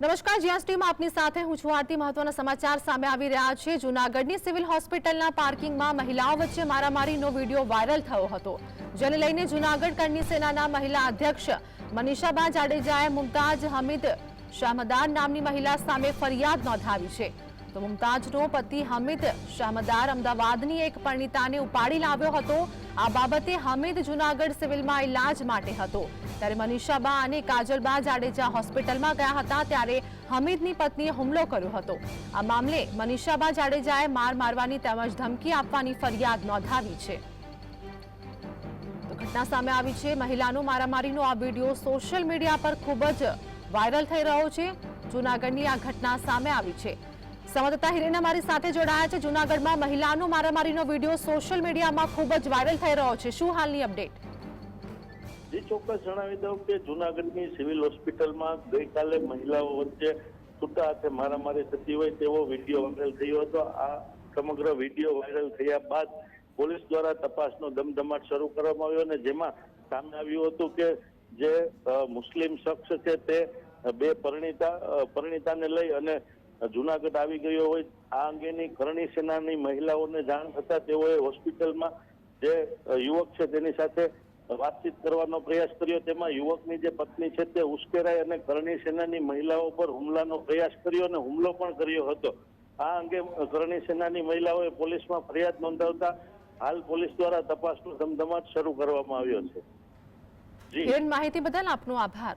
નમસ્કાર, જીએસટીમાં આપની સાથે હું છું આરતી. મહત્વના સમાચાર સામે આવી રહ્યા છે. જૂનાગઢની સિવિલ હોસ્પિટલના પાર્કિંગમાં મહિલાઓ વચ્ચે મારામારીનો વીડિયો વાયરલ થયો હતો. જેને લઈને જૂનાગઢ કરની સેનાના મહિલા અધ્યક્ષ મનીષાબા જાડેજાએ મુમતાજ હમીદ શાહમદાર નામની મહિલા સામે ફરિયાદ નોંધાવી છે. તો મુમતાજનો પતિ હમીદ શાહમદાર અમદાવાદની એક પરિણીતાને ઉપાડી લાવ્યો હતો. આ બાબતે હમીદ જુનાગઢ સિવિલમાં ઇલાજ માટે હતો. ત્યારે મનીષાબા અને કાજલબા જાડેજા હોસ્પિટલમાં ગયા હતા ત્યારે હમીદની પત્નીએ હુમલો કર્યો હતો. આ મામલે મનીષાબા જાડેજાએ માર મારવાની તેમજ ધમકી આપવાની ફરિયાદ નોંધાવી છે. તો ઘટના સામે આવી છે. મહિલાનો મારામારીનો આ વીડિયો સોશિયલ મીડિયા પર ખૂબ જ વાયરલ થઈ રહ્યો છે. જૂનાગઢની આ ઘટના સામે આવી છે. સંવાદદાતા હિરેન અમારી સાથે જોડાયા છે. જૂનાગઢમાં મહિલાનો મારામારીનો વીડિયો સોશિયલ મીડિયામાં ખૂબ જ વાયરલ થઈ રહ્યો છે. શું હાલની અપડેટ? જે, ચોક્કસ જણાવી દઉં કે જુનાગઢની સિવિલ હોસ્પિટલમાં ગઈકાલે મહિલાઓ વચ્ચે છૂટા હાથે મારામારી થતી હોય તેવો વીડિયો વાયરલ થયો હતો. આ સમગ્ર વીડિયો વાયરલ થયા બાદ પોલીસ દ્વારા તપાસનો ધમધમાટ શરૂ કરવામાં આવ્યો અને જેમાં સામે આવ્યું હતું કે જે મુસ્લિમ શખ્સ છે તે બે પરિણીતા પરિણીતાને લઈ અને જુનાગઢ આવી ગયો હોય, આ અંગેની કરણી સેનાની મહિલાઓને જાણ થતા તેઓએ હોસ્પિટલમાં જે યુવક છે તેની સાથે વાતચીત કરવાનો પ્રયાસ કર્યો. તેમાં યુવકની જે પત્ની છે તે ઉશ્કેરાઈ અને કરણી સેનાની મહિલાઓ પર હુમલાનો પ્રયાસ કર્યો અને હુમલો પણ કર્યો હતો. આ અંગે કરણી સેનાની મહિલાઓએ પોલીસમાં ફરિયાદ નોંધાવતા હાલ પોલીસ દ્વારા તપાસનો ધમધમાટ શરૂ કરવામાં આવ્યો છે. જી. માહિતી બદલ આપનો આભાર.